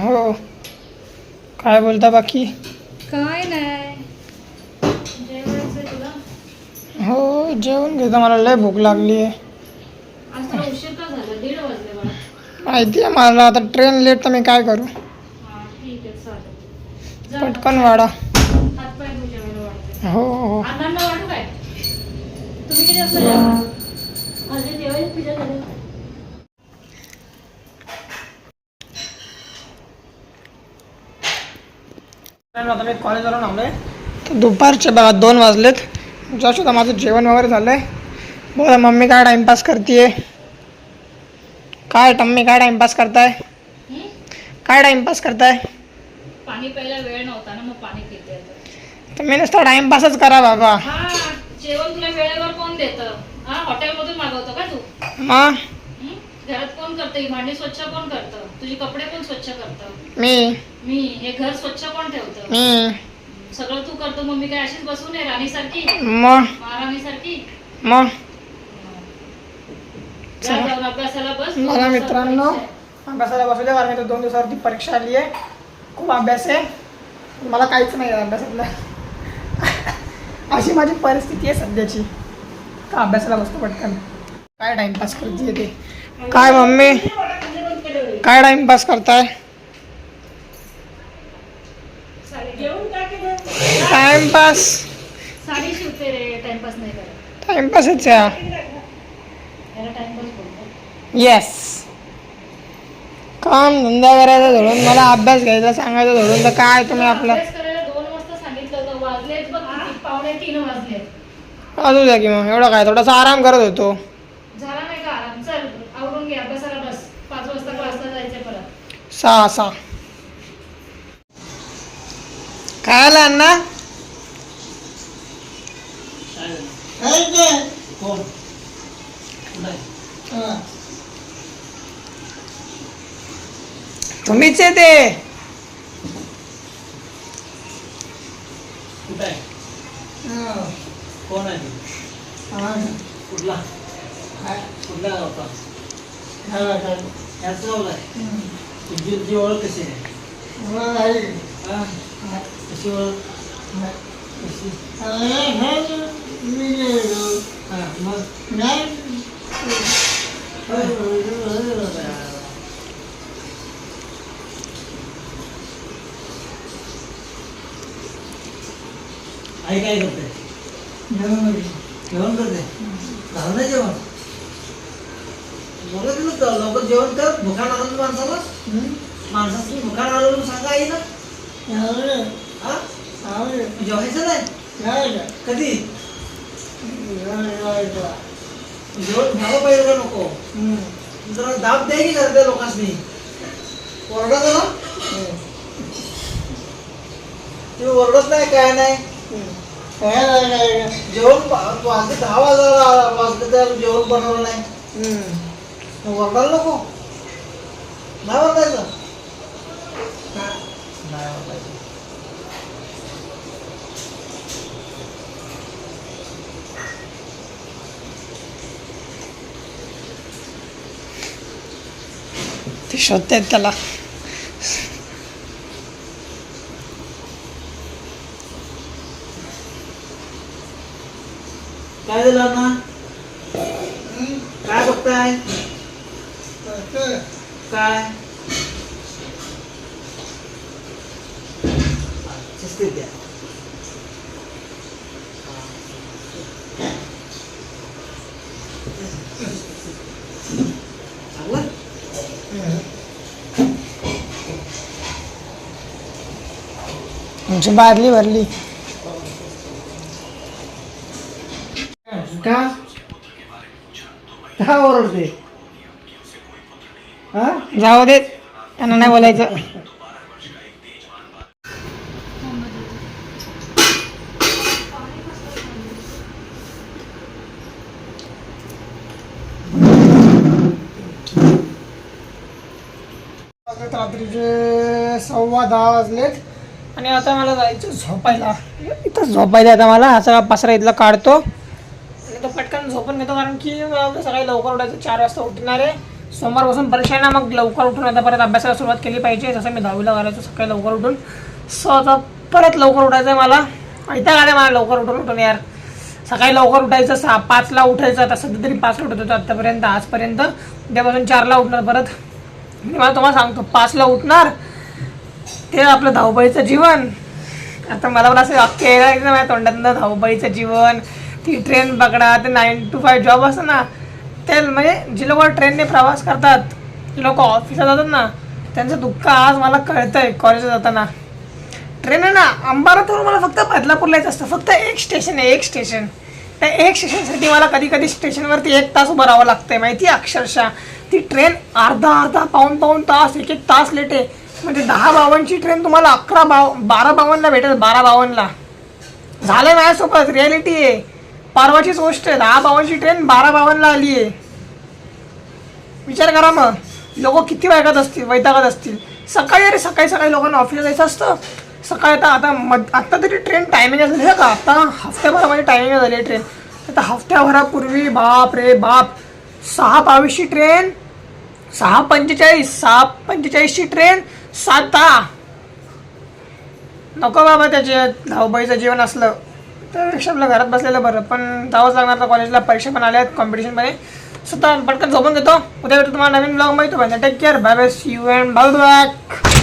हो. काय बोलता बाकी? काय नाही. जेवायचं तुला? हो जेवण घेतो. मला लय भूक लागली आहे. आज तुला उशीर का झाला? दीड वाजले बाळा माहिती आहे मला. आता ट्रेन लेट तर मी काय करू? पटकन वाढा हो हो. तुम्ही किती आता मी कॉलेजवरून आलो आहे तर दुपारचे बघा दोन वाजलेत. जस्ट आता माझं जेवण वगैरे झालं आहे बघा मम्मी काय टाईमपास करते काय टम्मी काय टाईमपास करताय? हं? काय टाईमपास करताय? पाणी प्यायला वेळ नव्हता ना मग पाणी पिते. आता. तुम्ही नुसतं टाईमपासच करा बाबा. हा जेवण तुला वेळेवर कोण देतं? हा हॉटेलमधून मागवतो का तू? मग हं? घरात कोण करतं? ही भांडी स्वच्छ कोण करतं? तुझी कपडे कोण स्वच्छ करतं? मी. मी. हे घर स्वच्छ कोण ठेवतं? मी. सगळं तू करतो. मग मी काय अशीच बसून आहे? राणीसारखी? मग. महाराणीसारखी? मग. जा जाऊन अभ्यासाला बस. मला मित्रांनो अभ्यासाला बसवले. कारण मी दोन दिवसावरती परीक्षा आली आहे. खूप अभ्यास आहे. मला काहीच नाही आहे अभ्यासातलं. अशी माझी परिस्थिती आहे सध्याची. का अभ्यासाला बसतो पटकन? काय टाइमपास करते ते? काय मम्मी? काय टाइमपास करताय? टाइमपास? टाइमपासच येस काम धंदा करायचा धरून मला अभ्यास घ्यायचा सांगायचं धरून तर काय तुम्ही आपलं? असू द्या की मग. एवढं काय? थोडासा आराम करत होतो. चल आवरून घे अभ्यासाला बस. पाच वाजता क्लासला जायचंय परत. सहा सहा. काय आलं अण्णा? तुम्हीच आहे ते. कुठं आहे कोण आहे ते? कुठला कुठला गावचा ह्याच गावला आहे तुमची तुझी ओळख कशी आहे? कशी ओळख कशी हा मग आई काय करते? जेवण करते. झालं नाही जेवण. तर लवकर जेवण कर भुका लागल माणसाला. माणसाची भुका लागलं सांगा आई ना. हा? जेवायचं नाही? कधी? जेवण घ्यावं पाहिजे का नको? जरा दाब द्या की घरातल्या लोकांनी ओरडा जरा. तुम्ही ओरडत नाही काय नाही? जेवण वाजले दहा वाजता वाजले तर जेवण बनवलं नाही. मग ओरडायला नको. नाही ओरडायचं नाही ओरडायचं ते शोधतायत त्याला. काय झालं ना काय बघताय? काय? शिस्तीत द्या. बादली भरली. का? का ओरडते? जाऊ देत त्यांना नाही बोलायचं. रात्रीचे सव्वा दहा वाजलेत आणि आता मला जायचं झोपायला. इथं झोपायला आता मला हा सगळा पसरा इथला काढतो. आणि तो पटकन झोपून घेतो कारण की सकाळी लवकर उठायचं चार वाजता उठणार आहे. सोमवारपासून परीक्षा आहे ना मग लवकर उठून आता परत अभ्यासाला सुरुवात केली पाहिजे. जसं मी दहावीला करायचो सकाळी लवकर उठून. सो आता परत लवकर उठायचं आहे मला. ऐता आलं मला लवकर उठून उठून यार. सकाळी लवकर उठायचं सहा पाचला उठायचं आता सध्या तरी पाचला उठत होतो आत्तापर्यंत आजपर्यंत. उद्यापासून चारला उठणार परत. मी मला तुम्हाला सांगतो पाचला उठणार. ते आपलं धावपळीचं जीवन. आता मला पण असं वाक्य यायचं माझ्या तोंडातनं धावपळीचं जीवन. ती ट्रेन पकडा ते नाईन टू फाय जॉब असं ना. ते म्हणजे जे लोक ट्रेनने प्रवास करतात जे लोक ऑफिसला जातात ना त्यांचं दुःख आज मला कळतंय कॉलेजला जाताना. ट्रेन आहे ना अंबारातून मला फक्त बदलापूरला यायचं असतं फक्त एक स्टेशन आहे एक स्टेशन त्या एक स्टेशनसाठी मला कधी कधी स्टेशनवरती एक तास उभं राहावं लागतंय माहिती आहे अक्षरशः? ती ट्रेन अर्धा अर्धा पाऊन पाऊन तास एक एक तास लेट आहे. म्हणजे दहा बावनची ट्रेन तुम्हाला अकरा बाव बारा बावनला भेटेल बारा बावनला झालं माझ्यासोबत रियालिटी आहे. परवाचीच गोष्ट आहे. दहा बावनची ट्रेन बारा बावनला आली आहे. विचार करा मग. लोक किती वैगत असतील वैतागत असतील. सकाळी अरे सकाळी सकाळी लोकांना ऑफिसला जायचं असतं. सकाळी आता आता मध आत्ता तरी ट्रेन टायमिंग झाली आहे का? आता हफ्त्याभरामध्ये टायमिंग झाली आहे ट्रेन आता हफ्त्याभरापूर्वी बाप रे बाप. सहा बावीसची ट्रेन सहा पंचेचाळीस सहा पंचेचाळीसची ट्रेन सात दहा. नको बाबा त्याचे धावबाईचं जीवन असलं. त्यापेक्षा आपलं घरात बसलेलं बरं पण जावंच लागणार तर कॉलेजला परीक्षा पण आल्या आहेत कॉम्पिटिशनमध्ये स्वतः पटकन झोपून घेतो. उद्या भेटतो तुम्हाला नवीन ब्लॉग माहिती take care bye bye see you and bye back